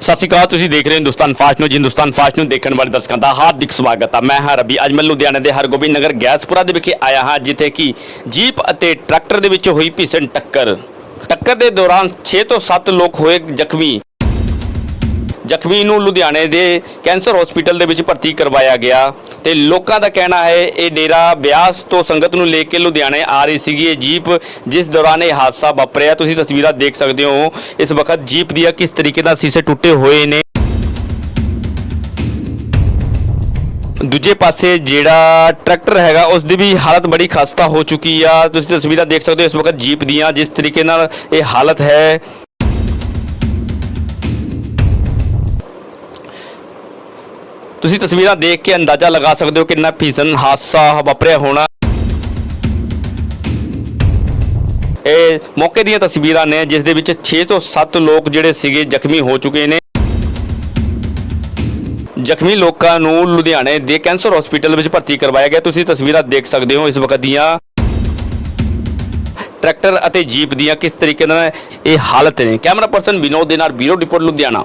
ਸਤਿ ਸ਼੍ਰੀ ਅਕਾਲ, ਤੁਸੀਂ ਦੇਖ ਰਹੇ ਹੋ ਹਿੰਦੁਸਤਾਨ ਫਾਸਟ ਨੂੰ ਹਿੰਦੁਸਤਾਨ ਫਾਸਟ ਨੂੰ ਦੇਖਣ ਵਾਲੇ ਦਰਸ਼ਕਾਂ ਦਾ ਹਾਰਦਿਕ ਸਵਾਗਤ ਆ। ਮੈਂ ਹਾਂ ਰਵੀ, ਅੱਜ ਮੈਂ ਲੁਧਿਆਣਾ ਦੇ ਹਰਗੋਬਿੰਦ ਨਗਰ ਗੈਸਪੁਰਾ ਦੇ ਵਿਖੇ ਆਇਆ ਹਾਂ, ਜਿੱਥੇ ਕਿ ਜੀਪ ਅਤੇ ਟਰੈਕਟਰ ਦੇ ਵਿੱਚ ਹੋਈ ਭੀਸ਼ਣ ਟੱਕਰ। ਟੱਕਰ ਦੇ ਦੌਰਾਨ 6 ਤੋਂ 7 ਲੋਕ ਹੋਏ ਜ਼ਖਮੀ। ਜ਼ਖਮੀ ਨੂੰ ਲੁਧਿਆਣੇ ਦੇ ਕੈਂਸਰ ਹਸਪੀਟਲ ਦੇ ਵਿੱਚ ਭਰਤੀ ਕਰਵਾਇਆ ਗਿਆ ਤੇ ਲੋਕਾਂ ਦਾ ਕਹਿਣਾ ਹੈ, ਇਹ ਡੇਰਾ ਬਿਆਸ ਤੋਂ ਸੰਗਤ ਨੂੰ ਲੈ ਕੇ ਲੁਧਿਆਣੇ ਆ ਰਹੀ ਸੀਗੀ ਇਹ ਜੀਪ, ਜਿਸ ਦੌਰਾਨ ਇਹ ਹਾਦਸਾ ਵਾਪਰਿਆ। ਤੁਸੀਂ ਤਸਵੀਰਾਂ ਦੇਖ ਸਕਦੇ ਹੋ, ਇਸ ਵਕਤ ਜੀਪ ਦੀਆਂ ਕਿਸ ਤਰੀਕੇ ਨਾਲ ਸੀਸੇ ਟੁੱਟੇ ਹੋਏ ਨੇ। ਦੂਜੇ ਪਾਸੇ ਜਿਹੜਾ ਟਰੈਕਟਰ ਹੈਗਾ, ਉਸ ਦੀ ਵੀ ਹਾਲਤ ਬੜੀ ਖਸਤਾ ਹੋ ਚੁੱਕੀ ਆ। ਤੁਸੀਂ ਤਸਵੀਰਾਂ ਦੇਖ ਸਕਦੇ ਹੋ, ਇਸ ਵਕਤ ਜੀਪ ਦੀਆਂ ਜਿਸ ਤਰੀਕੇ ਨਾਲ ਇਹ ਹਾਲਤ ਹੈ ਤੁਸੀਂ ਤਸਵੀਰਾਂ ਦੇਖ ਕੇ ਅੰਦਾਜ਼ਾ ਲਗਾ ਸਕਦੇ ਹੋ ਕਿੰਨਾ ਭੀਸ਼ਣ ਹਾਦਸਾ ਵਾਪਰਿਆ ਹੋਣਾ। ਇਹ ਮੌਕੇ ਦੀਆਂ ਤਸਵੀਰਾਂ ਨੇ, ਜਿਸ ਦੇ ਵਿੱਚ 6 ਤੋਂ 7 ਲੋਕ ਜਿਹੜੇ ਸੀਗੇ ਜ਼ਖਮੀ ਹੋ ਚੁੱਕੇ ਨੇ। ਜ਼ਖਮੀ ਲੋਕਾਂ ਨੂੰ ਲੁਧਿਆਣੇ ਦੇ ਕੈਂਸਰ ਹਸਪੀਟਲ ਵਿੱਚ ਭਰਤੀ ਕਰਵਾਇਆ ਗਿਆ। ਤੁਸੀਂ ਤਸਵੀਰਾਂ ਦੇਖ ਸਕਦੇ ਹੋ ਇਸ ਵਕਤ ਦੀਆਂ। ਟਰੈਕਟਰ ਅਤੇ ਜੀਪ ਦੀਆਂ ਕਿਸ ਤਰੀਕੇ ਨਾਲ ਇਹ ਹਾਲਤ ਨੇ। ਕੈਮਰਾ ਪਰਸਨ ਵਿਨੋਦ ਦੇ ਨਾਲ ਬਿਊਰੋ ਰਿਪੋਰਟ ਲੁਧਿਆਣਾ।